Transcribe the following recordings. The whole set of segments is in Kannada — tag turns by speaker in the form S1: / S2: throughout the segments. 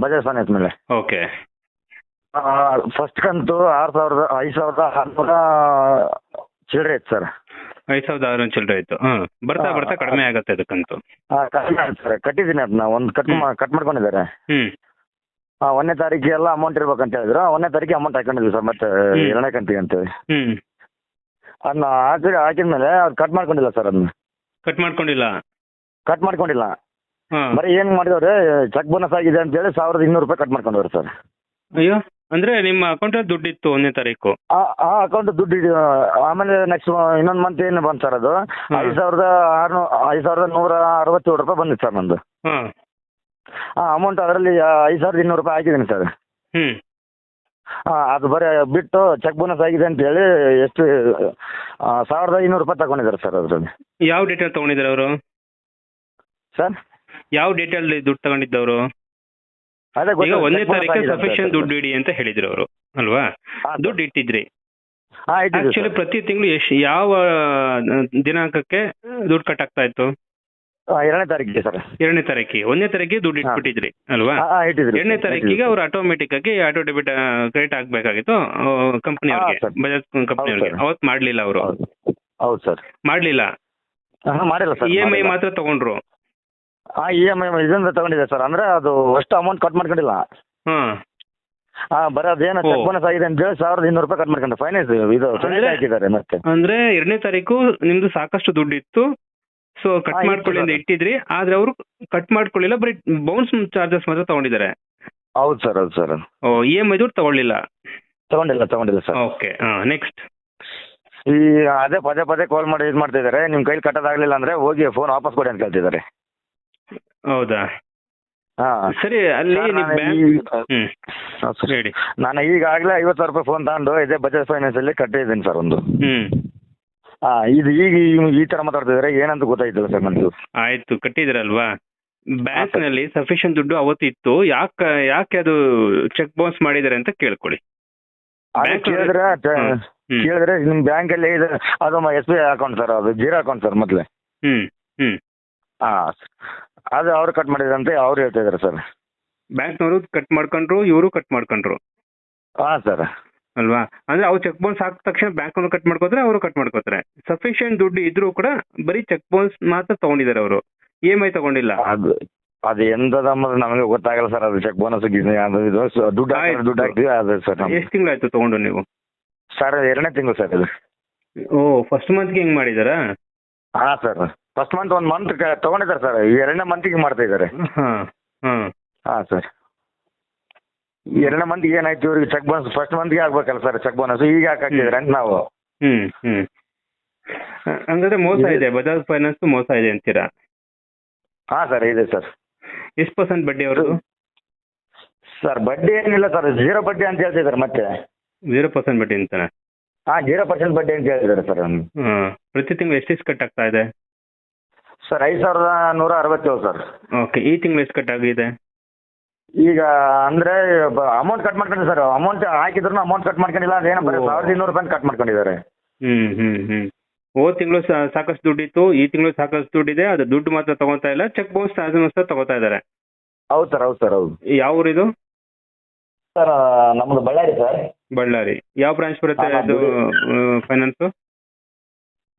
S1: ಬಜಾಜ್ ಫೈನಾನ್ಸ್ ಮೇಲೆ.
S2: ಓಕೆ.
S1: ಫಸ್ಟ್ ಕಂತು ಆರು ಸಾವಿರದ ಐದು ಸಾವಿರದ ಆರುನೂರ ಚಿಲ್ಲರೆ ಇತ್ತು ಸರ್.
S2: ಐದು ಸಾವಿರದ ಆರು ಚಿಲ್ಲರೆ ಇತ್ತು. ಹಾಂ ಬರ್ತಾ ಬರ್ತಾ ಕಡಿಮೆ ಆಗುತ್ತೆ ಅದಕ್ಕಂತೂ.
S1: ಕಡಿಮೆ ಆಗುತ್ತೆ ಸರ್. ಕಟ್ಟಿದ್ದೀನಿ ಅದನ್ನ. ಒಂದು ಕಟ್ ಕಟ್ ಮಾಡ್ಕೊಂಡಿದ್ದಾರೆ.
S2: ಹ್ಞೂ
S1: ಆ, ಒಂದನೇ ತಾರೀಕಿಗೆ ಎಲ್ಲ ಅಮೌಂಟ್ ಇರ್ಬೇಕಂತ ಹೇಳಿದ್ರು. ಒಂದನೇ ತಾರೀಕಿಗೆ ಅಮೌಂಟ್ ಹಾಕೊಂಡಿದ್ವಿ ಸರ್ ಮತ್ತೆ. ಎರಡನೇ ಕಂತಿಗೆ ಅಂತೇಳಿ.
S2: ಹ್ಞೂ
S1: ಅದನ್ನ ಹಾಕಿ ಹಾಕಿದ್ಮೇಲೆ ಅದು ಕಟ್ ಮಾಡ್ಕೊಂಡಿಲ್ಲ ಸರ್ ಅದನ್ನ.
S2: ಕಟ್ ಮಾಡ್ಕೊಂಡಿಲ್ಲ.
S1: ಕಟ್ ಮಾಡ್ಕೊಂಡಿಲ್ಲ.
S2: ಹಾಂ.
S1: ಬರೀ ಏನ್ ಮಾಡಿದವ್ರೆ ಚೆಕ್ ಬೋನಸ್ ಆಗಿದೆ ಅಂತ ಹೇಳಿ ಸಾವಿರದ ಇನ್ನೂರು ರೂಪಾಯಿ ಕಟ್ ಮಾಡ್ಕೊಂಡವ್ರು ಸರ್.
S2: ಅಯ್ಯೋ ಅಂದ್ರೆ ನಿಮ್ಮ ಅಕೌಂಟಲ್ಲಿ ದುಡ್ಡಿತ್ತು ಒಂದನೇ ತಾರೀಕು.
S1: ಆ ಆ ಅಕೌಂಟ್ ದುಡ್ಡು ಇದೆ. ಆಮೇಲೆ ನೆಕ್ಸ್ಟ್ ಇನ್ನೊಂದು ಮಂತ್ ಏನು ಬಂತು ಸರ್ ಅದು?
S2: ಹಾ.
S1: ಐದು ಸಾವಿರದ ಆರ್ನೂ ಐದು ಸಾವಿರದ ನೂರ ಅರವತ್ತೇಳು ರೂಪಾಯಿ ಬಂದಿತ್ತು ಸರ್ ನಂದು.
S2: ಹಾಂ.
S1: ಆ ಅಮೌಂಟ್ ಅದರಲ್ಲಿ ಐದು ಸಾವಿರದ ಇನ್ನೂರು ರೂಪಾಯಿ ಹಾಕಿದ್ದೀನಿ ಸರ್.
S2: ಹ್ಮ್.
S1: ಆ, ಅದು ಬರೀ ಬಿಟ್ಟು ಚೆಕ್ ಬೋನಸ್ ಆಗಿದೆ ಅಂತ ಹೇಳಿ ಎಷ್ಟು ಆ, ಸಾವಿರದ ಐನೂರು ರೂಪಾಯಿ ತಗೊಂಡಿದ್ದಾರೆ ಸರ್ ಅದರಲ್ಲಿ.
S2: ಯಾವ ಡೇಟಲ್ಲಿ ತಗೊಂಡಿದ್ದಾರೆ ಅವರು?
S1: ಸರ್?
S2: ಯಾವ ಅಲ್ಲಿ ದುಡ್ಡು ತಗೊಂಡಿದ್ದವರು?
S1: ಅದೇ
S2: ಈಗ ಒಂದನೇ
S1: check
S2: ತಾರೀಕು ಸಫಿಷಿಯಂಟ್ ದುಡ್ಡು ಇಡಿ ಅಂತ ಹೇಳಿದ್ರು ಅವರು ಅಲ್ವಾ?
S1: ಹಾ, ಸರ್.
S2: ದುಡ್ಡು ಇಟ್ಟಿದ್ರಿ.
S1: ಹಾ ಇಟ್ಟಿದ್ದೀವಿ
S2: ಆಕ್ಚುಲಿ ಪ್ರತಿ ತಿಂಗಳು ಎಷ್ಟು ಯಾವ ಆ, ದಿನಾಂಕಕ್ಕೆ ದುಡ್ಡು ಕಟ್ ಆಗ್ತಾ ಇತ್ತು?
S1: ಆ, ಎರಡನೇ ತಾರೀಕಿಗೆ ಸರ್.
S2: ಎರಡನೇ ತಾರೀಕಿಗೆ ಒಂದನೇ ತಾರೀಕಿಗೆ ದುಡ್ಡು. ಇಟ್ಬಿಟ್ಟಿದ್ರಿ ಅಲ್ವಾ?
S1: ಹಾ, ಹಾ, ಇಟ್ಟಿದ್ದೀರಿ
S2: ಎರಡನೇ
S1: ಸರ್,
S2: ತಾರೀಕಿಗೆ. ಅವ್ರು ಆಟೋಮೆಟಿಕ್ ಆಗಿ ಆಟೋ ಡೆಬಿಟ್ ಕ್ರೆಡಿಟ್ ಆಗ್ಬೇಕಾಗಿತ್ತು ಕಂಪನಿ
S1: ಹಾ,
S2: ಅವ್ರಿಗೆ
S1: ಸರ್.
S2: ಬಜಾಜ್ ಕಂಪನಿ ಅವ್ರಿಗೆ.
S1: ಸರ್.
S2: ಅವತ್ತು ಮಾಡ್ಲಿಲ್ಲ ಅವರು.
S1: ಹೌದು. ಹೌದು ಸರ್.
S2: ಮಾಡ್ಲಿಲ್ಲ?
S1: ಹಾ ಮಾಡಿಲ್ಲ ಸರ್
S2: ಇ ಎಂ ಐ
S1: ಮಾಡಿಲ್ಲ.
S2: ಮಾತ್ರ ತಗೊಂಡ್ರು.
S1: ಹಾ ಇ ಎಂ ಐ ಇದರಿಂದ ತಗೊಂಡಿದೆ ಸರ್. ಅಂದ್ರೆ ಅದು ಅಷ್ಟು ಅಮೌಂಟ್ ಕಟ್ ಮಾಡ್ಕೊಂಡಿಲ್ಲ.
S2: ಹ್ಮ್.
S1: ಆ ಬರೀ ಅದೇನು
S2: ಓ.
S1: ಚೆಕ್ ಬೋನಸ್ ಆಗಿದೆ ಅಂತ ಹೇಳಿ ಸಾವಿರದ ಇನ್ನೂರು ರೂಪಾಯಿ ಕಟ್ ಮಾಡ್ಕೊಂಡು. ಫೈನಾನ್ಸ್ ಇದು
S2: ಅಂದ್ರೆ-
S1: ಹಾಕಿದ್ದಾರೆ ಮತ್ತೆ.
S2: ಅಂದ್ರೆ ಎರಡನೇ ತಾರೀಕು ನಿಮ್ದು ಸಾಕಷ್ಟು ದುಡ್ಡು ಇತ್ತು. ಸೊ
S1: ಹಾ,
S2: ಕಟ್
S1: ಇತ್ತು
S2: ಮಾಡ್ಕೊಳ್ಳಿ ಅಂತ. ಇಟ್ಟಿದ್ರಿ. ಆದ್ರೆ ಅವರು ಕಟ್ ಮಾಡ್ಕೊಳ್ಳಿಲ್ಲ ಬರೀ ಬೌನ್ಸ್ ಚಾರ್ಜಸ್ ಮಾತ್ರ ತಗೊಂಡಿದ್ದಾರೆ.
S1: ಹೌದು ಸರ್ ಹೌದು sir.
S2: O E M I ದುಡ್ಡು ತಗೊಳ್ಳಿಲ್ಲ.
S1: ತಗೊಂಡಿಲ್ಲ ತಗೊಂಡಿಲ್ಲ ಸರ್.
S2: ಓಕೆ ನೆಕ್ಸ್ಟ್
S1: ಈ ಅದೇ ಪದೇ ಪದೇ ಕಾಲ್ ಮಾಡಿ ಇದು ಮಾಡ್ತಿದ್ದಾರೆ. ನಿಮ್ಮ ಕೈಲಿ ಕಟ್ಟೋದಾಗ್ಲಿಲ್ಲ ಅಂದ್ರೆ ಹೋಗಿ ಫೋನ್ ವಾಪಸ್ ಕೊಡಿ ಅಂತ ಕೇಳ್ತಿದ್ದಾರೆ.
S2: ಹೌದಾ?
S1: ಹಾ.
S2: ಸರಿ ಅಲ್ಲಿ
S1: ಸರ್,
S2: ನೀವು
S1: ನಾನು
S2: ಬ್ಯಾಂಕ್
S1: ಈ-
S2: ಹ್ಮ್.
S1: ಸರ್.
S2: ಹೇಳಿ.
S1: ನಾನು ಈಗಾಗಲೇ ಐವತ್ತು ಸಾವಿರ ರೂಪಾಯಿ ಫೋನ್ ತಗೊಂಡು ಇದೇ ಬಜಾಜ್ ಫೈನಾನ್ಸ್ ಅಲ್ಲಿ ಕಟ್ಟಿದ್ದೀನಿ ಸರ್ ಒಂದು.
S2: ಹ್ಮ್.
S1: ಹಾ ಇದು ಈಗ ಈ- ಈ ತರ ಮಾತಾಡ್ತಿದ್ರೆ ಏನಂತ ಗೊತ್ತಾಯ್ತಿಲ್ಲ ಸರ್ ನನಗೆ
S2: ಆಯ್ತು ಕಟ್ಟಿದಿರಲ್ವಾ? ಬ್ಯಾಂಕ್ನಲ್ಲಿ ಸಫಿಶಿಯಂಟ್ ದುಡ್ಡು ಅವತ್ತಿತ್ತು ಯಾಕೆ ಯಾಕೆ ಅದು ಚೆಕ್ ಬೌನ್ಸ್ ಮಾಡಿದ್ದಾರೆ ಅಂತ ಕೇಳ್ಕೊಳ್ಳಿ.
S1: ಅದು ಕೇಳಿದ್ರೆ
S2: ಹ್ಮ್. ಹ್ಮ್.
S1: ಕೇಳಿದ್ರೆ ನಿಮ್ ಬ್ಯಾಂಕ್ ಅಲ್ಲಿ ಇದೆ ಅದು S B I account sir ಅದು ಜೀರೋ ಅಕೌಂಟ್ ಸರ್ ಮೊದಲೇ.
S2: ಹ್ಮ್ ಹ್ಮ್.
S1: ಹಾ ಅದು ಅವ್ರು ಕಟ್ ಮಾಡಿದ್ರಂತೆ ಅವ್ರು ಹೇಳ್ತಾ ಇದಾರೆ ಸರ್.
S2: ಬ್ಯಾಂಕ್ನವರು ಕಟ್ ಮಾಡ್ಕೊಂಡ್ರು ಇವರು ಕಟ್ ಮಾಡ್ಕೊಂಡ್ರು.
S1: ಹಾ ಸರ್.
S2: ಅಲ್ವಾ? ಅಂದ್ರೆ ಅವ್ರು ಚೆಕ್ ಬೌನ್ಸ್ ಹಾಕಿದ ತಕ್ಷಣ ಬ್ಯಾಂಕ್ ಅವ್ರು ಕಟ್ ಮಾಡ್ಕೋತಾರೆ ಅವರು ಕಟ್ ಮಾಡ್ಕೋತಾರೆ. ಸಫಿಷಿಯಂಟ್ ದುಡ್ಡು ಇದ್ರೂ ಕೂಡ ಬರೀ ಚೆಕ್ ಬೌನ್ಸ್ ಮಾತ್ರ ತಗೊಂಡಿದ್ದಾರೆ ಅವರು. ಇ ಎಂ ಐ ತಗೊಂಡಿಲ್ಲ.
S1: ಅದು ಅದು ಎಂತದ ಅನ್ನೋದು ನಮಗೆ ಗೊತ್ತಾಗಲ್ಲ ಸರ್ ಅದು ಚೆಕ್ ಬೋನಸ್ ದುಡ್ಡು
S2: ಆಯ್ತು.
S1: ದುಡ್ಡು ಹಾಕ್ತೀವಿ ಅದು ಸರ್ ನಮ್ಗೆ.
S2: ಎಷ್ಟು ತಿಂಗಳಾಯ್ತು ತಗೊಂಡು ನೀವು?
S1: ಸರ್ ಎರಡನೇ ತಿಂಗಳು ಸರ್ ಇದು.
S2: ಓ ಫಸ್ಟ್ ಮಂತ್ಗೆ ಹೆಂಗ್ ಮಾಡಿದಾರಾ?
S1: ಹಾ ಸರ್. ಫಸ್ಟ್ ಮಂತ್ ಒಂದು ಮಂತ್ ತಗೊಂಡಿದ್ದಾರೆ ಸರ್ ಈಗ ಎರಡನೇ ಮಂತಿಗೆ ಮಾಡ್ತಾ ಇದ್ದಾರೆ.
S2: ಹ್ಮ್ ಹ್ಮ್
S1: ಹಾ ಸರ್ ಎರಡನೇ ಮಂತ್ಗೆ ಏನಾಯ್ತು? ಇವ್ರಿಗೆ ಚೆಕ್ ಬೋನಸ್ ಫಸ್ಟ್ ಮಂತ್ಗೆ ಆಗ್ಬೇಕಲ್ಲ ಸರ್ ಚೆಕ್ ಬೋನಸ್ ಈಗ ಯಾಕೆ ಹಾಕಿದ್ರೆ ಅಂತ ನಾವು.
S2: ಹ್ಮ್ ಹ್ಮ್. ಅಂದ್ರೆ ಹಂಗಾದ್ರೆ ಮೋಸ
S1: ಇದೆ
S2: ಬಜಾಜ್ ಫೈನಾನ್ಸ್ ಮೋಸ ಇದೆ ಅಂತೀರಾ?
S1: ಹಾ ಸರ್ ಇದೆ ಸರ್
S2: ಎಷ್ಟು ಪರ್ಸೆಂಟ್ ಬಡ್ಡಿ ಅವರು
S1: ಸರ್ ಬಡ್ಡಿ ಏನಿಲ್ಲ ಸರ್ ಜೀರೋ ಬಡ್ಡಿ ಅಂತ ಹೇಳ್ತಿದ್ದಾರೆ ಮತ್ತೆ.
S2: ಜೀರೋ ಪರ್ಸೆಂಟ್ ಬಡ್ಡಿ ಅಂತಾನೆ?
S1: ಹಾ ಜೀರೋ ಪರ್ಸೆಂಟ್ ಬಡ್ಡಿ ಅಂತ ಹೇಳ್ತಿದ್ದಾರೆ ಸರ್
S2: ಹ್ಮ್. ಪ್ರತಿ ತಿಂಗಳು ಎಷ್ಟೆಷ್ಟು ಕಟ್ ಆಗ್ತಾ ಇದೆ?
S1: ಸರ್ ಐದು ಸಾವಿರದ ನೂರ ಅರವತ್ತೇಳು ಸರ್.
S2: ಓಕೆ ಈ ತಿಂಗಳು ಎಷ್ಟು ಕಟ್ ಆಗಿದೆ?
S1: ಈಗ ಅಂದ್ರೆ ಅಮೌಂಟ್ ಕಟ್ ಮಾಡ್ಕೊಂಡಿ ಸರ್. ಅಮೌಂಟ್ ಹಾಕಿದ್ರು ಅಮೌಂಟ್ ಕಟ್ ಮಾಡ್ಕೊಂಡಿಲ್ಲ ಅದೇನೋ ಬರೀ. ಸಾವಿರದ ಇನ್ನೂರು ರೂಪಾಯಿ ಕಟ್ ಮಾಡ್ಕೊಂಡಿದ್ದಾರೆ.
S2: ಹ್ಮ್ ಹ್ಮ್ ಹ್ಮ್. ಹೋದ ತಿಂಗಳು ಸಾಕಷ್ಟು ದುಡ್ಡಿತ್ತು ಈ ತಿಂಗಳು ಸಾಕಷ್ಟು ದುಡ್ಡಿದೆ ಅದು ದುಡ್ಡು ಮಾತ್ರ ತಗೋತಾ ಇಲ್ಲ. ಚೆಕ್ ಬೌನ್ಸ್ ಸಹ ತಗೋತಾ ಇದ್ದಾರೆ.
S1: ಹೌದು ಸರ್ ಹೌದು ಸರ್ ಹೌದು.
S2: ಯಾವ ಊರಿದು?
S1: ಸರ್ ನಮ್ದು ಬಳ್ಳಾರಿ ಸರ್.
S2: ಬಳ್ಳಾರಿ. ಯಾವ ಬ್ರಾಂಚ್ ಬರುತ್ತೆ ಅದು ಫೈನಾನ್ಸ್?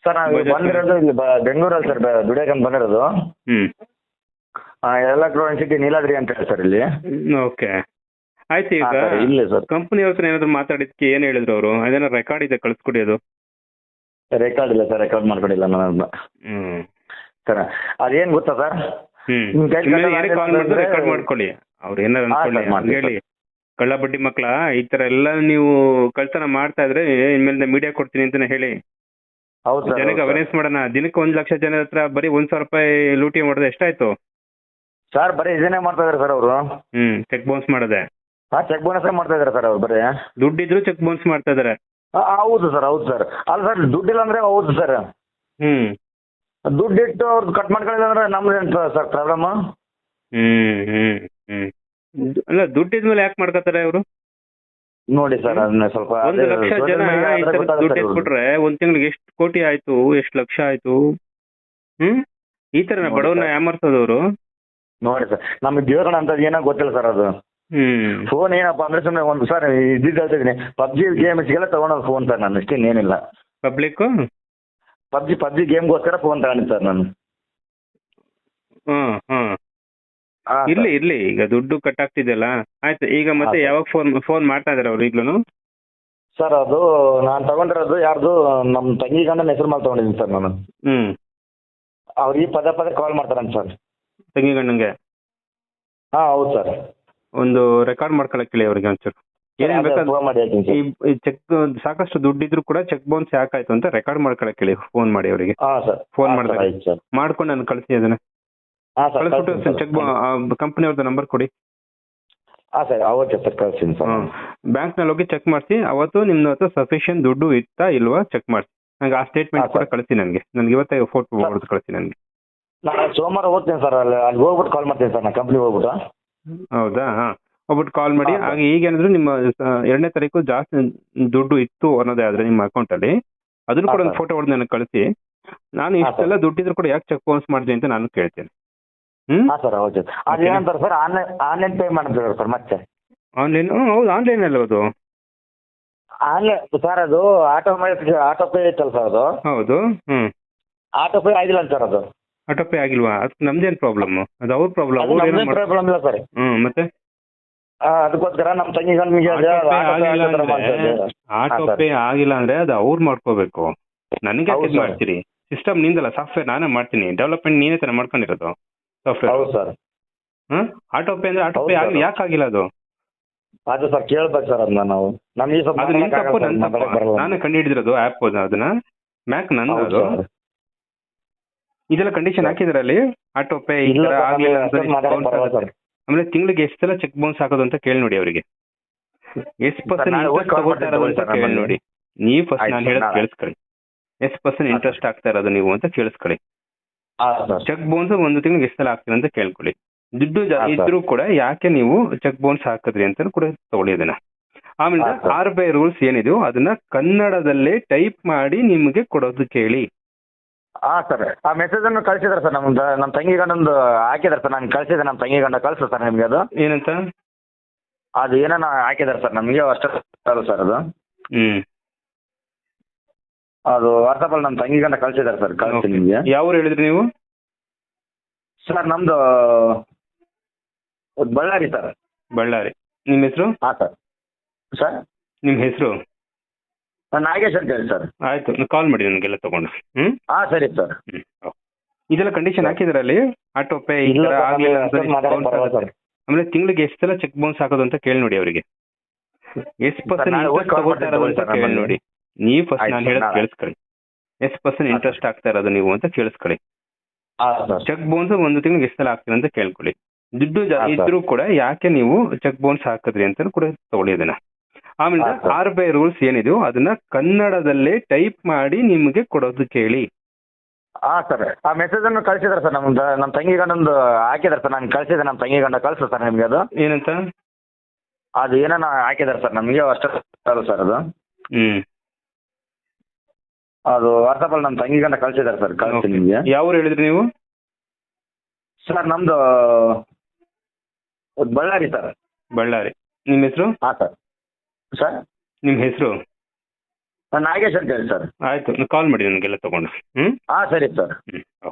S1: ಸರ್ ನಾವು ಬಂದಿರೋದು ಇಲ್ಲಿ ಬೆಂಗಳೂರಲ್ಲಿ ಸರ್ ದುಡಿಯಕಂತ ಬಂದಿರೋದು.
S2: ಹ್ಮ್.
S1: ಎಲೆಕ್ಟ್ರಾನಿಕ್ ಸಿಟಿ ನೀಲಾದ್ರಿ ಅಂತ ಹೇಳಿ ಸರ್ ಇಲ್ಲಿ.
S2: ಓಕೆ. ಆಯ್ತು ಈಗ
S1: ಇಲ್ಲ ಸರ್.
S2: ಕಂಪನಿ ಅವ್ರ ಏನಾದ್ರು ಮಾತಾಡಿದ್ಕೆ ಏನ್ ಹೇಳಿದ್ರು ಅವರು? ಅದೇನ ರೆಕಾರ್ಡ್ ಇದೆ ಕಳ್ಸ್ಕೊಡಿ ಅದು.
S1: ರೆಕಾರ್ಡ್ ಇಲ್ಲ ಸರ್ ರೆಕಾರ್ಡ್ ಮಾಡ್ಕೊಂಡಿಲ್ಲ ನಾನು
S2: ಹ್ಮ್.
S1: ಸರ್ ಅದೇನು ಗೊತ್ತಾ ಸರ್? ಕೈಲಿ
S2: ಮಾಡಿದ್ರೆ ರೆಕಾರ್ಡ್ ಮಾಡ್ಕೊಳ್ಳಿ. ಅವ್ರು ಏನಾರು ಅನ್ಕೊಳ್ಳಿ. ಹೇಳಿ. ಕಳ್ಳ ಬಡ್ಡಿ ಮಕ್ಳ ಈ ತರ ಎಲ್ಲ ನೀವು ಕಳ್ತನ ಮಾಡ್ತಾ ಇದ್ರೆ ಇನ್ಮೇಲೆ ಮೀಡಿಯಾ ಕೊಡ್ತೀನಿ ಅಂತಾನೆ ಹೇಳಿ.
S1: ಹೌದು ಸರ್
S2: ಜನಕ್ಕೆ ಅವೇರ್ನೆಸ್ ಮಾಡೋಣ. ದಿನಕ್ಕೆ ಒಂದ್ ಲಕ್ಷ ಜನ ಹತ್ರ ಬರೀ ಒಂದ್ ಸಾವಿರ ರೂಪಾಯಿ ಲೂಟಿ ಮಾಡಿದ್ರೆ ಎಷ್ಟಾಯ್ತು?
S1: ಸರ್ ಬರೀ ಇದನ್ನೇ ಮಾಡ್ತಾ ಇದಾರೆ ಸರ್ ಅವರು.
S2: ಹ್ಮ್ ಚೆಕ್ ಬೌನ್ಸ್ ಮಾಡದೆ.
S1: ಹಾ ಚೆಕ್ ಬೋನಸ್ ಮಾಡ್ತಾ ಇದಾರೆ ಸರ್ ಅವ್ರು ಬರೀ?
S2: ದುಡ್ಡಿದ್ರು ಚೆಕ್ ಬೌನ್ಸ್ ಮಾಡ್ತಾ ಇದಾರೆ
S1: ಹಾ, ಹೌದು ಸರ್ ಹೌದು ಸರ್. ಅಲ್ಲ ಸರ್ ದುಡ್ಡಿಲ್ಲ ಅಂದ್ರೆ ಹೌದು ಸರ್.
S2: ಹ್ಮ್.
S1: ದುಡ್ಡಿಟ್ಟು ಅವ್ರದ್ದು ಕಟ್ ಮಾಡ್ಕೊಳ್ಳಿಲ್ಲ ಅಂದ್ರೆ ನಮ್ದು ಎಂತ ಸರ್ ಪ್ರಾಬ್ಲಮ್
S2: ಹ್ಮ್ ಹ್ಮ್ ಹ್ಮ್. ಅಲ್ಲ ದುಡ್ಡಿದ್ಮೇಲೆ ಯಾಕೆ ಮಾಡ್ಕೋತಾರೆ ಅವರು?
S1: ನೋಡಿ ಸರ್ ಅದನ್ನ ಸ್ವಲ್ಪ
S2: ಒಂದು ಲಕ್ಷ ಜನ
S1: media
S2: ಈ
S1: ಆದ್ರೆ
S2: ದುಡ್ಡು
S1: ಸರ್ ಇವ್ರಿಗೆ.
S2: ಎತ್ಬಿಟ್ರೆ ಒಂದ್ ತಿಂಗಳಿಗೆ ಎಷ್ಟು ಕೋಟಿ ಆಯ್ತು ಎಷ್ಟು ಲಕ್ಷ ಆಯ್ತು? ಹ್ಮ್? ಈ ತರ ಬಡವನ್ನ. ಯಾಮರ್ಸೋದವ್ರು.
S1: ನೋಡಿ ಸರ್ ನಮ್ಗೆ ದೇವರಣ ಅಂತ ಏನೋ ಗೊತ್ತಿಲ್ಲ ಸರ್ ಅದು.
S2: ಹ್ಮ್.
S1: ಫೋನ್ ಏನಪ್ಪ ಅಂದ್ರೆ ಸುಮ್ಮನೆ ಒಂದು ಸರ್ ಇದ್ದಿದ್ದು ಹೇಳ್ತಿದ್ದೀನಿ ಪಬ್ಜಿ ಗೇಮ್ಸ್ಗೆಲ್ಲ ತಗೊಳೋದು ಫೋನ್ ಸರ್ ನಾನು ಇಷ್ಟೇನೇನಿಲ್ಲ
S2: ಪಬ್ಲಿಕ್?
S1: ಪಬ್ಜಿ ಪಬ್ಜಿ ಗೇಮ್ಗೋಸ್ಕರ ಫೋನ್ ತಗೊಂಡಿದ್ದು ಸರ್ ನಾನು.
S2: ಹ್ಮ್ ಹ್ಮ್. ಇರ್ಲಿ ಇರ್ಲಿ ಈಗ ದುಡ್ಡು ಕಟ್ ಆಗ್ತಿದೆಯಲ್ಲ ಆಯ್ತು ಈಗ ಮತ್ತೆ ಯಾವಾಗ ಫೋನ್ ಫೋನ್ ಮಾಡ್ತಾ ಇದಾರೆ ಅವ್ರು ಈಗ್ಲೂ
S1: ಸರ್ ಅದು ನಾನು ತಗೊಂಡಿರೋದು ಯಾರ್ದು ನಮ್ಮ ತಂಗಿ ಗಂಡನ ಹೆಸರು ಮೇಲೆ ತಗೊಂಡಿದ್ದೀನಿ ಸರ್ ನಾನು.
S2: ಹ್ಮ್.
S1: ಅವ್ರು ಈ ಪದೇ ಪದೇ ಕಾಲ್ ಮಾಡ್ತಾರಂತ ಸರ್.
S2: ತಂಗಿ ಗಂಡಂಗೆ
S1: ಹಾ ಹೌದು ಸರ್.
S2: ಒಂದು ರೆಕಾರ್ಡ್ ಮಾಡ್ಕೊಳಕ್ ಹೇಳಿ ಅವ್ರಿಗೆ ಒಂಚೂರು. ಏನೇನ್ ಬೇಕಾದ್ರೆ
S1: ಫೋನ್ ಮಾಡಿ ಹೇಳ್ತೀನಿ ಸರ್.
S2: ಈ ಚೆಕ್ ಸಾಕಷ್ಟು ದುಡ್ಡಿದ್ರು ಕೂಡ ಚೆಕ್ ಬೌನ್ಸ್ ಯಾಕಾಯ್ತು ಅಂತ ರೆಕಾರ್ಡ್ ಮಾಡ್ಕೊಳಕ್ ಹೇಳಿ ಫೋನ್ ಮಾಡಿ ಅವರಿಗೆ.
S1: ಹಾಂ ಸರ್.
S2: ಫೋನ್
S1: ಮಾಡ್ತಾರೆ.
S2: ಮಾಡಿದಾಗ.
S1: ಆಯ್ತು ಸರ್.
S2: ಮಾಡ್ಕೊಂಡು ನಾನು ಕಳಿಸಿ ಅದನ್ನ.
S1: ಹಾಂ ಸರ್
S2: ಕಳಿಸ್ಬಿಟ್ಟು ಚೆಕ್ ಕಂಪನಿ ಅವ್ರದ್ದು ನಂಬರ್ ಕೊಡಿ.
S1: ಹಾಂ ಸರ್ ಓಕೆ ಸರ್ ಕಳಿಸ್ತೀನಿ ಸರ್.
S2: ಬ್ಯಾಂಕ್ನಲ್ಲಿ ಹೋಗಿ ಚೆಕ್ ಮಾಡಿಸಿ ಅವತ್ತು ನಿಮ್ಮ ಹತ್ರ ಸಫಿಷಿಯಂಟ್ ದುಡ್ಡು ಇತ್ತಾ ಇಲ್ವಾ ಚೆಕ್ ಮಾಡಿಸಿ. ನಂಗೆ ಆ ಸ್ಟೇಟ್ಮೆಂಟ್ ಕೂಡ. ಕಳಿಸಿ ನನಗೆ ನನ್ಗೆ ಇವತ್ತೇ ಫೋಟೋ. ಹೊಡೆದು ಕಳಿಸಿ ನನಗೆ
S1: ನಾನು ಸೋಮವಾರ ಹೋಗ್ತೀನಿ ಸರ್ ಅಲ್ಲಿ ಅಲ್ಲಿ ಹೋಗ್ಬಿಟ್ಟು ಕಾಲ್ ಮಾಡ್ತೀನಿ ಸರ್ ನಾನು ಕಂಪ್ನಿ ಹೋಗ್ಬಿಟ್ಟು.
S2: ಹೌದಾ? ಹಾ ಹೋಗ್ಬಿಟ್ಟು ಕಾಲ್ ಮಾಡಿ ಹಾಗೆ ಈಗ ಏನಾದ್ರು ನಿಮ್ಮ ಎರಡನೇ ತಾರೀಕು ಜಾಸ್ತಿ ದುಡ್ಡು ಇತ್ತು ಅನ್ನೋದೇ ಆದ್ರೆ ನಿಮ್ಮ ಅಕೌಂಟ್ ಅಲ್ಲಿ ಅದನ್ನು ಕೂಡ ಒಂದು ಫೋಟೋ ಹೊಡೆದು ನನಗೆ ಕಳಿಸಿ. ನಾನು ಇಷ್ಟೆಲ್ಲ ದುಡ್ಡಿದ್ರು ಕೂಡ ಯಾಕೆ ಚೆಕ್ ಬೌನ್ಸ್ ಮಾಡಿದೆ ಅಂತ ನಾನು ಕೇಳ್ತೇನೆ. ಹ್ಮ್?
S1: ಆ ಸರ್ ಹೌದು. ಅದು? ಏನಂತಾರೆ ಸರ್ ಆನ್ಲೈನ್ ಆನ್ಲೈನ್ ಪೇ ಮಾಡ್ತಾರೆ ಸರ್ ಮತ್ತೆ.
S2: ಆನ್ಲೈನ್ ಹೌದು ಆನ್ಲೈನ್ ಅಲ್ಲ ಅದು.
S1: ಆನ್ಲೈನ್ ಸರ್ ಅದು ಆಟೋ ಆಟೋ ಪೇ ಐತಲ್ಲ ಸರ್ ಅದು?
S2: ಹೌದು ಹ್ಮ್.
S1: ಆಟೋ ಪೇ ಆಗಿಲ್ಲ ಸರ್ ಅದು.
S2: ಆಟೋ ಪೇ ಆಗಿಲ್ವಾ? ಅದಕ್ಕೆ ನಮ್ದೇನ್ ಪ್ರಾಬ್ಲಮ್ ಅದು ಅವ್ರ ಪ್ರಾಬ್ಲಮ್
S1: ಅದು ನಮ್ದೇನ್ ಪ್ರಾಬ್ಲಮ್ ಇಲ್ಲ ಸರ್.
S2: ಹ್ಮ್ ಮತ್ತೆ?
S1: ಅದಕ್ಕೋಸ್ಕರ ನಮ್ ತಂಗಿ
S2: ಆಟೋ ಪೇ ಆಗಿಲ್ಲ ಅಂದ್ರೆ ಅದು ಅವ್ರು ಮಾಡ್ಕೋಬೇಕು. ನನಗೆ
S1: ಹೌದು
S2: ಮಾಡ್ತೀರಿ? ಸಿಸ್ಟಮ್ ನಿಂದಲ್ಲ ಸಾಫ್ಟ್ವೇರ್ ನಾನೇ ಮಾಡ್ತೀನಿ. ಡೆವಲಪ್ಮೆಂಟ್ ನೀನೇ ತಾನೇ ಮಾಡ್ಕೊಂಡಿರೋದು. ಸಾಫ್ಟ್ವೇರ್
S1: ಹೌದು ಸರ್.
S2: ಹ್ಮ್? ಆಟೋ ಪೇ ಅಂದ್ರೆ ಆಟೋ ಪೇ. ಆಗಿಲ್ಲ ಯಾಕೆ ಆಗಿಲ್ಲ ಅದು?
S1: ಅದು ಸರ್ ಕೇಳ್ಬೇಕು ಸರ್ ಅದನ್ನ ನಾವು. ನಮ್ಗೆ ಸ್ವಲ್ಪ
S2: ಅದು ನಿನ್ ತಪ್ಪು. ತಪ್ಪು ಅದನ್ನ. ಮ್ಯಾಕ್ ನಂದು ಅದು. ಇದೆಲ್ಲ ಕಂಡೀಷನ್ ಹಾಕಿದ್ರಲ್ಲಿ ಅಲ್ಲಿ? ಆಟೋ ಪೇ ಈ ತರ ಆಗ್ಲಿಲ್ಲ ಅಂತ ಆಮೇಲೆ ತಿಂಗಳಿಗೆ ಎಷ್ಟು ಸಲ ಚೆಕ್ ಬೌನ್ಸ್ ಹಾಕೋದು ಅಂತ ಕೇಳಿ ನೋಡಿ ಅವರಿಗೆ. ಎಷ್ಟು ಪರ್ಸೆಂಟ್
S1: ನಾಳೆ ಹೋಗಿ
S2: ಇಂಟ್ರೆಸ್ಟ್
S1: call
S2: ತಗೋತಾ ಇರೋದು ಅಂತ
S1: ಮಾಡ್ತೀನಿ
S2: ಕೇಳಿ
S1: ಸರ್
S2: ನೋಡಿ. ನೀವು ಫಸ್ಟ್
S1: ಆಯ್ತು
S2: ನಾನು ಹೇಳೋದು
S1: ನಾಳೆ.
S2: ಕೇಳಿಸ್ಕೊಳ್ಳಿ. ಎಷ್ಟು ಪರ್ಸೆಂಟ್ ಇಂಟ್ರೆಸ್ಟ್ ಆಗ್ತಾ ಇರೋದು ನೀವು ಅಂತ ಕೇಳಿಸ್ಕೊಳ್ಳಿ. ಚೆಕ್ ಬೌನ್ಸ್ ಒಂದು ತಿಂಗಳಿಗೆ ಎಷ್ಟು ಸಲ ಅಂತ ಕೇಳ್ಕೊಳ್ಳಿ. ದುಡ್ಡು ಇದ್ರೂ ಕೂಡ ಯಾಕೆ ನೀವು ಚೆಕ್ ಬೌನ್ಸ್ ಹಾಕಿದ್ರಿ ಅಂತ ಕೂಡ ತಗೊಳ್ಳಿ ಅದನ್ನ. ಆಮೇಲೆ. ಆರ್ ಬಿ ರೂಲ್ಸ್ ಏನಿದೆಯೋ ಅದನ್ನ ಕನ್ನಡದಲ್ಲೇ ಟೈಪ್ ಮಾಡಿ ನಿಮಗೆ ಕೊಡೋದು ಕೇಳಿ.
S1: ಆ ಸರ್. ಆ ಮೆಸೇಜ್ ಅನ್ನು ಕಳಿಸಿದ್ರೆ ಸರ್ ನಮ್ದು ನಮ್ಮ ತಂಗಿ ಗಂಡಂದು ಹಾಕಿದಾರೆ ಸರ್. ನಾನು ಕಳಿಸಿದೆ ನಮ್ಮ ತಂಗಿ ಗಂಡ ಕಳಿಸು ಸರ್ ನಿಮ್ಗೆ ಅದು.
S2: ಏನಂತ?
S1: ಅದು ಏನಾನ ಹಾಕಿದಾರೆ ಸರ್ ನಮಗೆ ಅಷ್ಟೇ ಸರ್ ಅದು.
S2: ಹ್ಮ್.
S1: ಅದು ವಾಟ್ಸಪ್ಪಲ್ಲಿ ನಮ್ಮ ತಂಗಿ ಗಂಡ ಕಳಿಸಿದಾರೆ ಸರ್ ಕಳಿಸ್ತೀನಿ ನಿಮಗೆ.
S2: ಯಾವ ಊರು ಹೇಳಿದ್ರಿ ನೀವು?
S1: ಸರ್ ನಮ್ದು ಬಳ್ಳಾರಿ ಸರ್.
S2: ಬಳ್ಳಾರಿ. ನಿಮ್ಮ ಹೆಸರು?
S1: ಹಾ ಸರ್. ಸರ್?
S2: ನಿಮ್ಮ ಹೆಸರು?
S1: ನಾಗೇಶ್ ಅಂತ ಹೇಳಿ ಸರ್.
S2: ಆಯ್ತು ಕಾಲ್ ಮಾಡಿ ನನಗೆಲ್ಲ ತಗೊಂಡು.
S1: ಹಾಂ ಸರಿ ಸರ್.
S2: ಹ್ಮ್ ಇದೆಲ್ಲ ಕಂಡೀಷನ್ ಹಾಕಿದ್ರಲ್ಲಿ ಆಟೋ ಪೇ ಈ
S1: ಇಲ್ಲ
S2: ಆಗ್ಲಿಲ್ಲ. ಆಮೇಲೆ ತಿಂಗಳಿಗೆ ಎಷ್ಟು ಸಲ ಚೆಕ್ ಬೌನ್ಸ್ ಹಾಕೋದು ಅಂತ ಕೇಳಿ ನೋಡಿ ಅವರಿಗೆ. ಎಷ್ಟು ಪರ್ಸೆಂಟ್
S1: ನಾಳೆ ಹೋಗಿ
S2: ತಗೋತಾ ಇರೋದು ಅಂತ ಕೇಳಿ ನೋಡಿ. ನೀವು ಫಸ್ಟ್
S1: ಆಯ್ತು
S2: ನಾನು ಹೇಳೋದು. ಕೇಳಿಸ್ಕೊಳ್ಳಿ. ಎಷ್ಟು ಪರ್ಸೆಂಟ್. ಇಂಟ್ರೆಸ್ಟ್ ಆಗ್ತಾ ಇರೋದು ನೀವು ಅಂತ ಕೇಳಿಸ್ಕೊಳ್ಳಿ. ಚೆಕ್ ಬೌನ್ಸ್ ಒಂದು ತಿಂಗಳು ಎಷ್ಟು ಸಲ ಹಾಕ್ತೀರಿ ಅಂತ ಕೇಳ್ಕೊಳ್ಳಿ. ದುಡ್ಡು ಜಾ-
S1: ಹಾ, ಸರ್.
S2: ಇದ್ರೂ ಕೂಡ ಯಾಕೆ ನೀವು ಚೆಕ್ ಬೌನ್ಸ್ ಹಾಕಿದ್ರಿ ಅಂತ ಕೂಡ ತಗೊಳ್ಳಿ ಅದನ್ನ ಆಮೇಲೆ
S1: ಹಾ, sir.
S2: R B I rules ಏನಿದೆಯೋ ಅದನ್ನ ಕನ್ನಡದಲ್ಲೇ ಟೈಪ್ ಮಾಡಿ ನಿಮಗೆ ಕೊಡೋದು ಕೇಳಿ.
S1: ಆ ಸರ್. ಆ ಮೆಸೇಜ್ ಅನ್ನು ಕಳಿಸಿದ್ರೆ ಸರ್ ನಮ್ದು ನಮ್ಮ ತಂಗಿ ಗಂಡಂದು ಹಾಕಿದಾರೆ ಸರ್. ನಾನು ಕಳಿಸಿದೆ ನಮ್ಮ ತಂಗಿ ಗಂಡ ಕಳಿಸು ಸರ್ ನಿಮ್ಗೆ ಅದು.
S2: ಏನಂತ?
S1: ಅದು ಏನಾನ ಹಾಕಿದಾರೆ ಸರ್ ನಮಗೆ ಅಷ್ಟೇ ಸರ್ ಅದು.
S2: ಹ್ಮ್.
S1: ಅದು ವಾಟ್ಸಪ್ಪಲ್ಲಿ ನಮ್ಮ ತಂಗಿ ಗಂಡ ಕಳಿಸಿದಾರೆ ಸರ್ ಕಳಿಸ್ತೀನಿ ನಿಮಗೆ.
S2: ಯಾವ ಊರು ಹೇಳಿದ್ರಿ ನೀವು?
S1: ಸರ್ ನಮ್ದು ಬಳ್ಳಾರಿ ಸರ್.
S2: ಬಳ್ಳಾರಿ. ನಿಮ್ಮ ಹೆಸರು?
S1: ಹಾಂ ಸರ್. ಸರ್?
S2: ನಿಮ್ಮ ಹೆಸರು?
S1: ನಾನು ನಾಗೇಶ್ ಅಂತ ಹೇಳಿ ಸರ್.
S2: ಆಯ್ತು ಕಾಲ್ ಮಾಡಿ ನನಗೆಲ್ಲ ತಗೊಂಡು. ಹ್ಮ್?
S1: ಹಾಂ ಸರಿ ಸರ್.
S2: ಹ್ಮ್ ಓಕೆ.